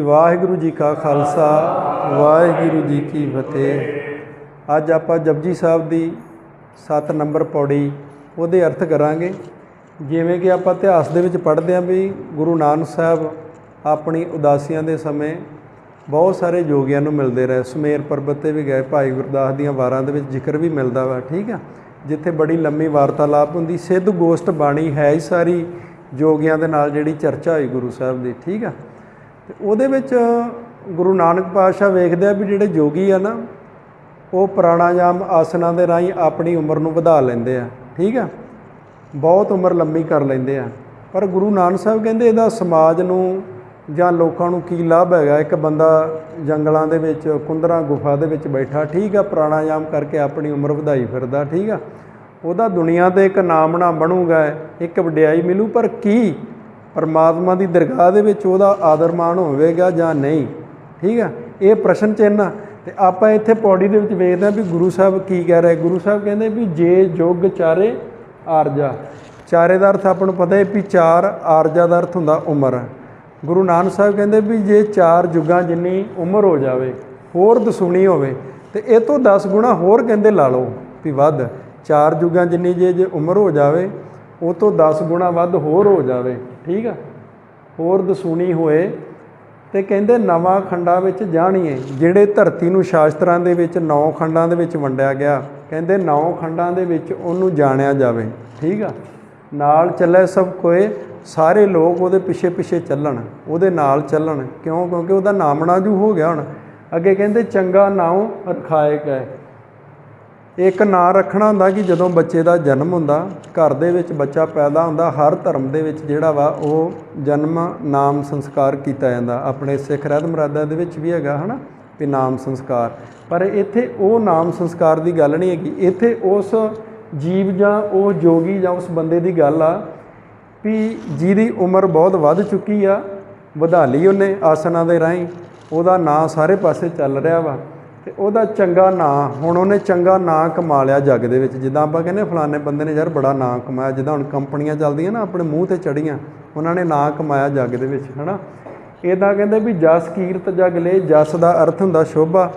ਵਾਹਿਗੁਰੂ ਜੀ ਕਾ ਖਾਲਸਾ, ਵਾਹਿਗੁਰੂ ਜੀ ਕੀ ਫਤਿਹ। ਅੱਜ ਆਪਾਂ ਜਪਜੀ ਸਾਹਿਬ ਦੀ 7 ਨੰਬਰ ਪੌੜੀ, ਉਹਦੇ ਅਰਥ ਕਰਾਂਗੇ। ਜਿਵੇਂ ਕਿ ਆਪਾਂ ਇਤਿਹਾਸ ਦੇ ਵਿੱਚ ਪੜ੍ਹਦੇ ਹਾਂ ਵੀ ਗੁਰੂ ਨਾਨਕ ਸਾਹਿਬ ਆਪਣੀ ਉਦਾਸੀਆਂ ਦੇ ਸਮੇਂ ਬਹੁਤ ਸਾਰੇ ਜੋਗੀਆਂ ਨੂੰ ਮਿਲਦੇ ਰਹੇ। ਸੁਮੇਰ ਪਰਬਤ ਤੇ ਵੀ ਗਏ, ਭਾਈ ਗੁਰਦਾਸ ਦੀਆਂ ਵਾਰਾਂ ਦੇ ਵਿੱਚ ਜ਼ਿਕਰ ਵੀ ਮਿਲਦਾ ਵਾ, ਠੀਕ ਆ? ਜਿੱਥੇ ਬੜੀ ਲੰਮੀ ਵਾਰਤਾਲਾਪ ਹੁੰਦੀ, ਸਿੱਧ ਗੋਸ਼ਟ ਬਾਣੀ ਹੈ ਹੀ ਸਾਰੀ ਜੋਗੀਆਂ ਦੇ ਨਾਲ ਜਿਹੜੀ ਚਰਚਾ ਹੋਈ ਗੁਰੂ ਸਾਹਿਬ ਦੀ, ਠੀਕ ਆ? ਤੇ ਉਹਦੇ ਵਿੱਚ ਗੁਰੂ ਨਾਨਕ ਪਾਤਸ਼ਾਹ ਵੇਖਦੇ ਆ ਵੀ ਜਿਹੜੇ ਜੋਗੀ ਆ ਨਾ, ਉਹ ਪ੍ਰਾਣਾਯਾਮ ਆਸਨਾਂ ਦੇ ਰਾਹੀਂ ਆਪਣੀ ਉਮਰ ਨੂੰ ਵਧਾ ਲੈਂਦੇ ਆ, ਠੀਕ ਆ? ਬਹੁਤ ਉਮਰ ਲੰਮੀ ਕਰ ਲੈਂਦੇ ਆ। ਪਰ ਗੁਰੂ ਨਾਨਕ ਸਾਹਿਬ ਕਹਿੰਦੇ ਇਹਦਾ ਸਮਾਜ ਨੂੰ ਜਾਂ ਲੋਕਾਂ ਨੂੰ ਕੀ ਲਾਭ ਹੈਗਾ? ਇੱਕ ਬੰਦਾ ਜੰਗਲਾਂ ਦੇ ਵਿੱਚ, ਕੁੰਦਰਾ ਗੁਫਾ ਦੇ ਵਿੱਚ ਬੈਠਾ, ਠੀਕ ਆ, ਪ੍ਰਾਣਾਯਾਮ ਕਰਕੇ ਆਪਣੀ ਉਮਰ ਵਧਾਈ ਫਿਰਦਾ, ਠੀਕ ਆ? ਉਹਦਾ ਦੁਨੀਆ ਤੇ ਇੱਕ ਨਾਮ ਨਾ ਬਣੂਗਾ, ਇੱਕ ਵਡਿਆਈ ਮਿਲੂ, ਪਰ ਕੀ? ਪਰਮਾਤਮਾ ਦੀ ਦਰਗਾਹ ਦੇ ਵਿੱਚ ਉਹਦਾ ਆਦਰ ਮਾਣ ਹੋਵੇਗਾ ਜਾਂ ਨਹੀਂ? ਠੀਕ ਆ? ਇਹ ਪ੍ਰਸ਼ਨ ਚਿੰਨ੍ਹ ਆ। ਤੇ ਆਪਾਂ ਇੱਥੇ ਪੌੜੀ ਦੇ ਵਿੱਚ ਵੇਖਦੇ ਹਾਂ ਵੀ ਗੁਰੂ ਸਾਹਿਬ ਕੀ ਕਹਿ ਰਹੇ। ਗੁਰੂ ਸਾਹਿਬ ਕਹਿੰਦੇ ਵੀ ਜੇ ਜੁਗ ਚਾਰੇ ਆਰਜਾ। ਚਾਰੇ ਦਾ ਅਰਥ ਆਪਾਂ ਨੂੰ ਪਤਾ ਹੈ ਵੀ ਚਾਰ ਆਰਜਾ ਦਾ ਅਰਥ ਹੁੰਦਾ ਉਮਰ। ਗੁਰੂ ਨਾਨਕ ਸਾਹਿਬ ਕਹਿੰਦੇ ਵੀ ਜੇ ਚਾਰ ਜੁਗਾਂ ਜਿੰਨੀ ਉਮਰ ਹੋ ਜਾਵੇ, ਹੋਰ ਦਸੂਣੀ ਹੋਵੇ, ਤੇ ਇਹ ਤੋਂ 10 ਗੁਣਾ ਹੋਰ ਕਹਿੰਦੇ ਲਾ ਲਓ ਵੀ ਵੱਧ। ਚਾਰ ਜੁਗਾਂ ਜਿੰਨੀ ਜੇ ਜੇ ਉਮਰ ਹੋ ਜਾਵੇ, ਉਹ ਤੋਂ 10 ਗੁਣਾ ਵੱਧ ਹੋਰ ਹੋ ਜਾਵੇ। ਠੀਕ ਆ? ਹੋਰ ਦਸੂਣੀ ਹੋਏ ਤੇ ਕਹਿੰਦੇ ਨਵਾਂ ਖੰਡਾਂ ਵਿੱਚ ਜਾਣੀਏ, ਜਿਹੜੇ ਧਰਤੀ ਨੂੰ ਸ਼ਾਸਤਰਾਂ ਦੇ ਵਿੱਚ, ਨੌ ਖੰਡਾਂ ਦੇ ਵਿੱਚ ਵੰਡਿਆ ਗਿਆ। ਕਹਿੰਦੇ ਨੌ ਖੰਡਾਂ ਦੇ ਵਿੱਚ ਉਹਨੂੰ ਜਾਣਿਆ ਜਾਵੇ। ਠੀਕ ਆ? ਨਾਲ ਚੱਲੇ ਸਭ ਕੋਏ, ਸਾਰੇ ਲੋਕ ਉਹਦੇ ਪਿੱਛੇ ਪਿੱਛੇ ਚੱਲਣ, ਉਹਦੇ ਨਾਲ ਚੱਲਣ। ਕਿਉਂ? ਕਿਉਂਕਿ ਉਹਦਾ ਨਾਮਣਾ ਜੂ ਹੋ ਗਿਆ ਹੁਣ। ਅੱਗੇ ਕਹਿੰਦੇ ਚੰਗਾ ਨਾਉ ਰਖਾਇਕ ਹੈ ਇੱਕ ਨਾਂ ਰੱਖਣਾ ਹੁੰਦਾ ਕਿ ਜਦੋਂ ਬੱਚੇ ਦਾ ਜਨਮ ਹੁੰਦਾ, ਘਰ ਦੇ ਵਿੱਚ ਬੱਚਾ ਪੈਦਾ ਹੁੰਦਾ, ਹਰ ਧਰਮ ਦੇ ਵਿੱਚ ਜਿਹੜਾ ਵਾ ਉਹ ਜਨਮ, ਨਾਮ, ਸੰਸਕਾਰ ਕੀਤਾ ਜਾਂਦਾ। ਆਪਣੇ ਸਿੱਖ ਰਹਿਤ ਮਰਾਦਾ ਦੇ ਵਿੱਚ ਵੀ ਹੈਗਾ ਹਨਾ ਵੀ ਨਾਮ, ਸੰਸਕਾਰ। ਪਰ ਇੱਥੇ ਉਹ ਨਾਮ, ਸੰਸਕਾਰ ਦੀ ਗੱਲ ਨਹੀਂ ਹੈਗੀ। ਇੱਥੇ ਉਸ ਜੀਵ ਜਾਂ ਉਹ ਜੋਗੀ ਜਾਂ ਉਸ ਬੰਦੇ ਦੀ ਗੱਲ ਆ ਵੀ ਜਿਹਦੀ ਉਮਰ ਬਹੁਤ ਵੱਧ ਚੁੱਕੀ ਆ, ਵਧਾ ਲਈ ਉਹਨੇ ਆਸਨਾਂ ਦੇ ਰਾਹੀਂ, ਉਹਦਾ ਨਾਂ ਸਾਰੇ ਪਾਸੇ ਚੱਲ ਰਿਹਾ ਵਾ। ਤੇ ਉਹਦਾ ਚੰਗਾ ਨਾਂ, ਹੁਣ ਉਹਨੇ ਚੰਗਾ ਨਾਂ ਕਮਾ ਲਿਆ ਜੱਗ ਦੇ ਵਿੱਚ। ਜਿੱਦਾਂ ਆਪਾਂ ਕਹਿੰਦੇ ਫਲਾਣੇ ਬੰਦੇ ਨੇ ਯਾਰ ਬੜਾ ਨਾਂ ਕਮਾਇਆ, ਜਿੱਦਾਂ ਹੁਣ ਕੰਪਨੀਆਂ ਚੱਲਦੀਆਂ ਨਾ ਆਪਣੇ ਮੂੰਹ ਤੇ ਚੜੀਆਂ ਉਹਨਾਂ ਨੇ ਨਾਂ ਕਮਾਇਆ ਜੱਗ ਦੇ ਵਿੱਚ, ਹਨਾ? ਇਦਾਂ ਕਹਿੰਦੇ ਵੀ ਜਸ ਕੀਰਤ ਜਗ ਲੈ, ਜਸ ਦਾ ਅਰਥ ਹੁੰਦਾ ਸ਼ੋਭਾ।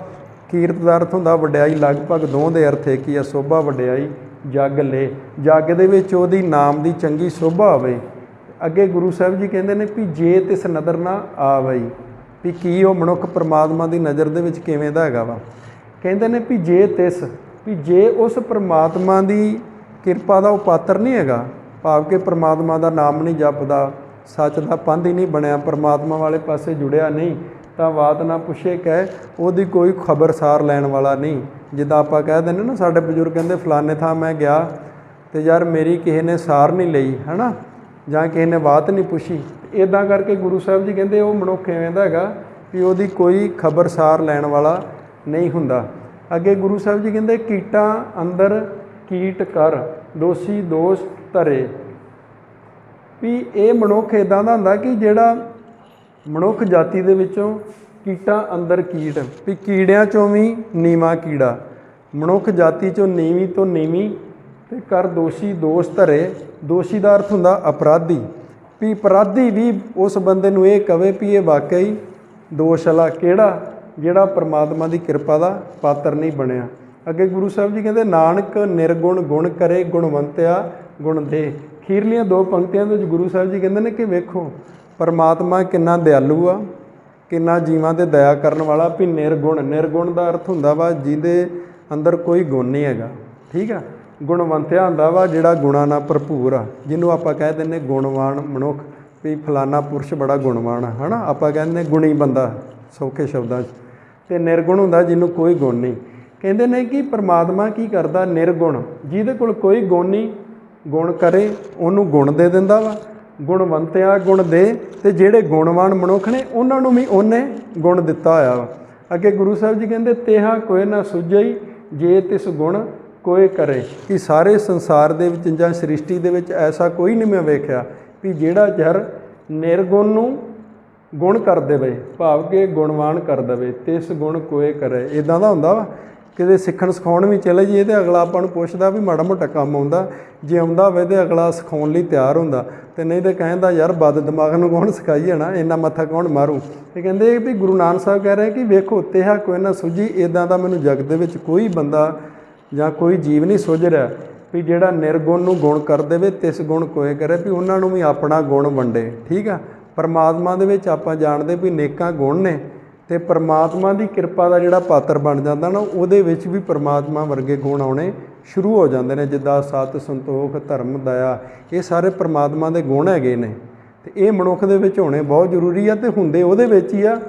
ਕੀਰਤ ਦਾ ਅਰਥ ਹੁੰਦਾ ਵਡਿਆਈ, ਲਗਭਗ ਦੋਹਾਂ ਦੇ ਅਰਥ ਇੱਕ ਹੀ ਆ, ਸ਼ੋਭਾ, ਵਡਿਆਈ, ਜਗ ਲੈ। ਜਗ ਦੇ ਵਿੱਚ ਉਹਦੀ ਨਾਮ ਦੀ ਚੰਗੀ ਸ਼ੋਭਾ ਹੋਵੇ। ਅੱਗੇ ਗੁਰੂ ਸਾਹਿਬ ਜੀ ਕਹਿੰਦੇ ਨੇ ਵੀ ਜੇ ਤਿਸ ਨਦਰ ਨਾ ਆਵਈ ਵੀ ਕੀ ਉਹ ਮਨੁੱਖ ਪਰਮਾਤਮਾ ਦੀ ਨਜ਼ਰ ਦੇ ਵਿੱਚ ਕਿਵੇਂ ਦਾ ਹੈਗਾ ਵਾ। ਕਹਿੰਦੇ ਨੇ ਵੀ ਜੇ ਤਿਸ, ਵੀ ਜੇ ਉਸ ਪਰਮਾਤਮਾ ਦੀ ਕਿਰਪਾ ਦਾ ਉਹ ਪਾਤਰ ਨਹੀਂ ਹੈਗਾ, ਭਾਵ ਕਿ ਪਰਮਾਤਮਾ ਦਾ ਨਾਮ ਨਹੀਂ ਜਪਦਾ, ਸੱਚ ਦਾ ਪੰਧ ਹੀ ਨਹੀਂ ਬਣਿਆ, ਪਰਮਾਤਮਾ ਵਾਲੇ ਪਾਸੇ ਜੁੜਿਆ ਨਹੀਂ, ਤਾਂ ਬਾਤ ਨਾ ਪੁੱਛੇ ਕਹਿ, ਉਹਦੀ ਕੋਈ ਖਬਰਸਾਰ ਲੈਣ ਵਾਲਾ ਨਹੀਂ। ਜਿੱਦਾਂ ਆਪਾਂ ਕਹਿ ਦਿੰਦੇ ਨਾ, ਸਾਡੇ ਬਜ਼ੁਰਗ ਕਹਿੰਦੇ, ਫਲਾਣੇ ਥਾਂ ਮੈਂ ਗਿਆ ਤੇ ਯਾਰ ਮੇਰੀ ਕਿਸੇ ਨੇ ਸਾਰ ਨਹੀਂ ਲਈ, ਹਨਾ? ਜਾਂ ਕਿਸੇ ਨੇ ਬਾਤ ਨਹੀਂ ਪੁੱਛੀ। ਇਦਾਂ ਕਰਕੇ ਗੁਰੂ ਸਾਹਿਬ ਜੀ ਕਹਿੰਦੇ ਉਹ ਮਨੁੱਖ ਐਵੇਂ ਦਾ ਹੈਗਾ ਵੀ ਉਹਦੀ ਕੋਈ ਖਬਰਸਾਰ ਲੈਣ ਵਾਲਾ ਨਹੀਂ ਹੁੰਦਾ। ਅੱਗੇ ਗੁਰੂ ਸਾਹਿਬ ਜੀ ਕਹਿੰਦੇ, ਕੀਟਾਂ ਅੰਦਰ ਕੀਟ ਕਰ, ਦੋਸ਼ੀ ਦੋਸ਼ ਧਰੇ। ਵੀ ਇਹ ਮਨੁੱਖ ਇਦਾਂ ਦਾ ਹੁੰਦਾ ਕਿ ਜਿਹੜਾ ਮਨੁੱਖ ਜਾਤੀ ਦੇ ਵਿੱਚੋਂ ਕੀਟਾਂ ਅੰਦਰ ਕੀਟ, ਵੀ ਕੀੜਿਆਂ ਚੋਂ ਵੀ ਨੀਵਾ ਕੀੜਾ, ਮਨੁੱਖ ਜਾਤੀ ਚੋਂ ਨੀਵੀਂ ਤੋਂ ਨੀਵੀਂ ਤੇ ਕਰ ਦੋਸ਼ੀ ਦੋਸ਼ ਧਰੇ। ਦੋਸ਼ੀ ਦਾ ਅਰਥ ਹੁੰਦਾ ਅਪਰਾਧੀ। ਵੀ ਅਪਰਾਧੀ ਵੀ ਉਸ ਬੰਦੇ ਨੂੰ ਇਹ ਕਵੇ ਵੀ ਇਹ ਵਾਕਈ ਦੋਸ਼ ਵਾਲਾ ਕਿਹੜਾ ਜਿਹੜਾ ਪ੍ਰਮਾਤਮਾ ਦੀ ਕਿਰਪਾ ਦਾ ਪਾਤਰ ਨਹੀਂ ਬਣਿਆ। ਅੱਗੇ ਗੁਰੂ ਸਾਹਿਬ ਜੀ ਕਹਿੰਦੇ, ਨਾਨਕ ਨਿਰਗੁਣ ਗੁਣ ਕਰੇ ਗੁਣਵੰਤਿਆ ਗੁਣ ਦੇ। ਖੀਰਲੀਆਂ ਦੋ ਪੰਕਤੀਆਂ ਦੇ ਵਿੱਚ ਗੁਰੂ ਸਾਹਿਬ ਜੀ ਕਹਿੰਦੇ ਨੇ ਕਿ ਵੇਖੋ, ਪਰਮਾਤਮਾ ਕਿੰਨਾ ਦਿਆਲੂ ਆ, ਕਿੰਨਾ ਜੀਵਾਂ ਤੇ ਦਇਆ ਕਰਨ ਵਾਲਾ ਵੀ ਨਿਰਗੁਣ। ਨਿਰਗੁਣ ਦਾ ਅਰਥ ਹੁੰਦਾ ਵਾ, ਜਿਹਦੇ ਅੰਦਰ ਕੋਈ ਗੁਣ ਨਹੀਂ ਹੈਗਾ। ਠੀਕ ਆ? ਗੁਣਵੰਤਿਆ ਹੁੰਦਾ ਵਾ, ਜਿਹੜਾ ਗੁਣਾ ਨਾਲ ਭਰਪੂਰ ਆ। ਜਿਹਨੂੰ ਆਪਾਂ ਕਹਿ ਦਿੰਨੇ ਗੁਣਵਾਨ ਮਨੁੱਖ, ਵੀ ਫਲਾਨਾ ਪੁਰਸ਼ ਬੜਾ ਗੁਣਵਾਨ ਆ, ਹਨਾ? ਆਪਾਂ ਕਹਿੰਦੇ ਗੁਣੀ ਬੰਦਾ, ਸੌਖੇ ਸ਼ਬਦਾਂ 'ਚ। ਤੇ ਨਿਰਗੁਣ ਹੁੰਦਾ ਜਿਹਨੂੰ ਕੋਈ ਗੁਣ ਨਹੀਂ। ਕਹਿੰਦੇ ਨੇ ਕਿ ਪ੍ਰਮਾਤਮਾ ਕੀ ਕਰਦਾ? ਨਿਰਗੁਣ। ਜਿਹਦੇ ਕੋਲ ਕੋਈ ਗੁਣ ਨਹੀਂ, ਗੁਣ ਕਰੇ, ਉਹਨੂੰ ਗੁਣ ਦੇ ਦਿੰਦਾ ਵਾ। ਗੁਣਵੰਤਿਆ ਗੁਣ ਦੇ, ਤੇ ਜਿਹੜੇ ਗੁਣਵਾਨ ਮਨੁੱਖ ਨੇ, ਉਹਨਾਂ ਨੂੰ ਵੀ ਉਹਨੇ ਗੁਣ ਦਿੱਤਾ ਹੋਇਆ ਵਾ। ਅੱਗੇ ਗੁਰੂ ਸਾਹਿਬ ਜੀ ਕਹਿੰਦੇ, ਤੇਹਾ ਕੋਈ ਨਾ ਸੁਝਈ, ਜੇ ਤਿਸ ਗੁਣ ਕੋਏ ਕਰੇ ਕਿ ਸਾਰੇ ਸੰਸਾਰ ਦੇ ਵਿੱਚ ਜਾਂ ਸ੍ਰਿਸ਼ਟੀ ਦੇ ਵਿੱਚ ਐਸਾ ਕੋਈ ਨਹੀਂ ਮੈਂ ਵੇਖਿਆ ਵੀ ਜਿਹੜਾ ਜਰ ਨਿਰਗੁਣ ਨੂੰ ਗੁਣ ਕਰ ਦੇਵੇ, ਭਾਵ ਕਿ ਗੁਣਵਾਨ ਕਰ ਦੇਵੇ ਤਿਸ ਗੁਣ ਕੋਏ ਕਰੇ। ਇਦਾਂ ਦਾ ਹੁੰਦਾ ਵਾ। ਕਿਤੇ ਸਿੱਖਣ ਸਿਖਾਉਣ ਵੀ ਚਲੇ ਜਾਈਏ ਤੇ ਅਗਲਾ ਆਪਾਂ ਨੂੰ ਪੁੱਛਦਾ ਵੀ ਮਾੜਾ ਮੋਟਾ ਕੰਮ ਆਉਂਦਾ। ਜੇ ਆਉਂਦਾ ਹੋਵੇ ਤੇ ਅਗਲਾ ਸਿਖਾਉਣ ਲਈ ਤਿਆਰ ਹੁੰਦਾ। ਤੇ ਨਹੀਂ ਤੇ ਕਹਿੰਦਾ, ਯਾਰ ਬਦ ਦਿਮਾਗ ਨੂੰ ਕੌਣ ਸਿਖਾਈਏ ਨਾ? ਇੰਨਾ ਮੱਥਾ ਕੌਣ ਮਾਰੂ? ਇਹ ਕਹਿੰਦੇ ਵੀ ਗੁਰੂ ਨਾਨਕ ਸਾਹਿਬ ਕਹਿ ਰਹੇ ਕਿ ਵੇਖੋ, ਤੇਹਾ ਕੋਈ ਨਾ ਸੁਝੀ ਇਦਾਂ ਦਾ ਮੈਨੂੰ ਜਗਤ ਦੇ ਵਿੱਚ ਕੋਈ ਬੰਦਾ ਜਾਂ ਕੋਈ ਜੀਵ ਨਹੀਂ ਸੁਝ ਰਿਹਾ ਵੀ ਜਿਹੜਾ ਨਿਰਗੁਣ ਨੂੰ ਗੁਣ ਕਰ ਦੇਵੇ, ਤਿਸ ਗੁਣ ਕੋਏ ਕਰੇ, ਵੀ ਉਹਨਾਂ ਨੂੰ ਵੀ ਆਪਣਾ ਗੁਣ ਵੰਡੇ। ਠੀਕ ਆ? ਪਰਮਾਤਮਾ ਦੇ ਵਿੱਚ ਆਪਾਂ ਜਾਣਦੇ ਵੀ ਨੇਕਾਂ ਗੁਣ ਨੇ ਤੇ ਪਰਮਾਤਮਾ ਦੀ ਕਿਰਪਾ ਦਾ ਜਿਹੜਾ ਪਾਤਰ ਬਣ ਜਾਂਦਾ ਨਾ, ਉਹਦੇ ਵਿੱਚ ਵੀ ਪਰਮਾਤਮਾ ਵਰਗੇ ਗੁਣ ਆਉਣੇ ਸ਼ੁਰੂ ਹੋ ਜਾਂਦੇ ਨੇ, ਜਿੱਦਾਂ ਸਤ, ਸੰਤੋਖ, ਧਰਮ, ਦਇਆ, ਇਹ ਸਾਰੇ ਪਰਮਾਤਮਾ ਦੇ ਗੁਣ ਹੈਗੇ ਨੇ। ਤੇ ਇਹ ਮਨੁੱਖ ਦੇ ਵਿੱਚ ਹੋਣੇ ਬਹੁਤ ਜ਼ਰੂਰੀ ਆ ਤੇ ਹੁੰਦੇ ਉਹਦੇ ਵਿੱਚ ਹੀ ਆ।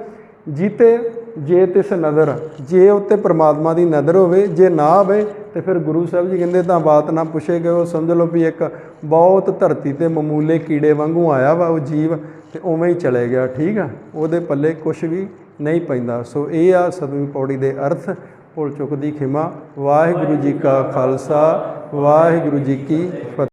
ਜੀਤੇ ਜੇ ਤਿਸ ਨਜ਼ਰ ਜੇ ਉੱਤੇ ਪ੍ਰਮਾਤਮਾ ਦੀ ਨਜ਼ਰ ਹੋਵੇ, ਜੇ ਨਾ ਹੋਵੇ, ਤੇ ਫਿਰ ਗੁਰੂ ਸਾਹਿਬ ਜੀ ਕਹਿੰਦੇ ਤਾਂ ਬਾਤ ਨਾ ਪੁੱਛੇ ਗਏ, ਉਹ ਸਮਝ ਲਓ ਵੀ ਇੱਕ ਬਹੁਤ ਧਰਤੀ ਤੇ ਮਾਮੂਲੇ ਕੀੜੇ ਵਾਂਗੂ ਆਇਆ ਵਾ ਉਹ ਜੀਵ ਤੇ ਉਵੇਂ ਹੀ ਚਲੇ ਗਿਆ, ਠੀਕ ਆ? ਉਹਦੇ ਪੱਲੇ ਕੁਝ ਵੀ ਨਹੀਂ ਪੈਂਦਾ। ਸੋ ਇਹ ਆ ਸਤਵੀਂ ਪੌੜੀ ਦੇ ਅਰਥ, ਭੁੱਲ ਚੁੱਕ ਦੀ ਖਿਮਾ। ਵਾਹਿਗੁਰੂ ਜੀ ਕਾ ਖਾਲਸਾ, ਵਾਹਿਗੁਰੂ ਜੀ ਕੀ ਫਤਿਹ।